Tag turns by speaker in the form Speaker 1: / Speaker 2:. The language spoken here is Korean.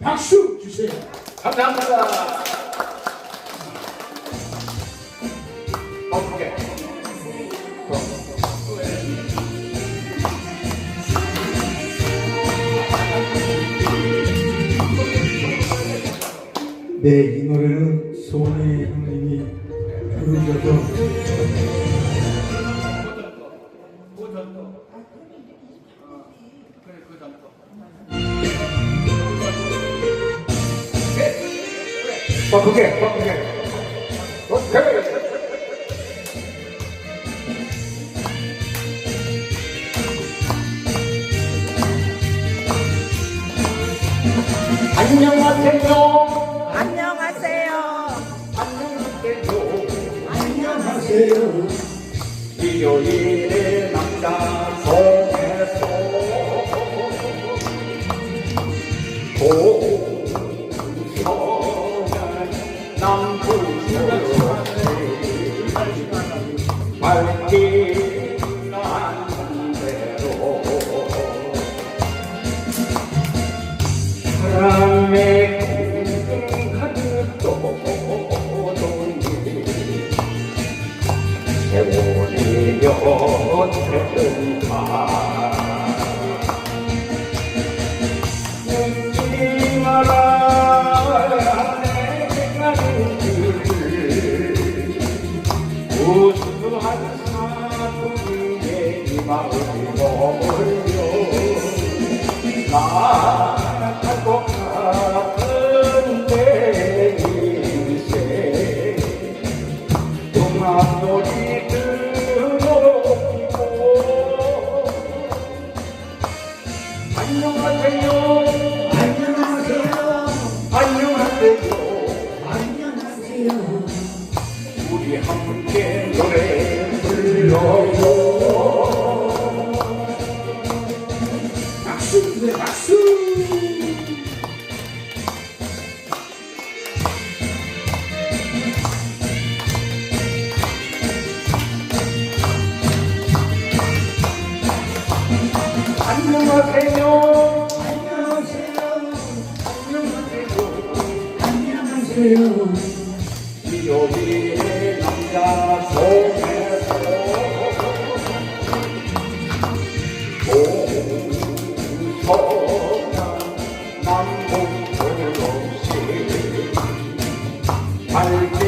Speaker 1: 박수 주세요.
Speaker 2: 감사합니다. 오케이.
Speaker 1: 네, 이 노래는 소원의 형님이 부르셔서
Speaker 2: 바꾸게, 바꾸게. 오케이. 안녕하세요.
Speaker 3: 안녕하세요.
Speaker 2: 안녕하세요.
Speaker 1: 안녕하세요.
Speaker 2: 일요일에 남자 우수한 사부의 이 마음이 우리 함께 노래 불러요
Speaker 1: 박수 주세요. 박수.
Speaker 2: 안녕하세요
Speaker 1: 안녕하세요.
Speaker 2: 안녕하세요
Speaker 1: 안녕하세요.
Speaker 2: 일요일에 남자 남북도로시 밝게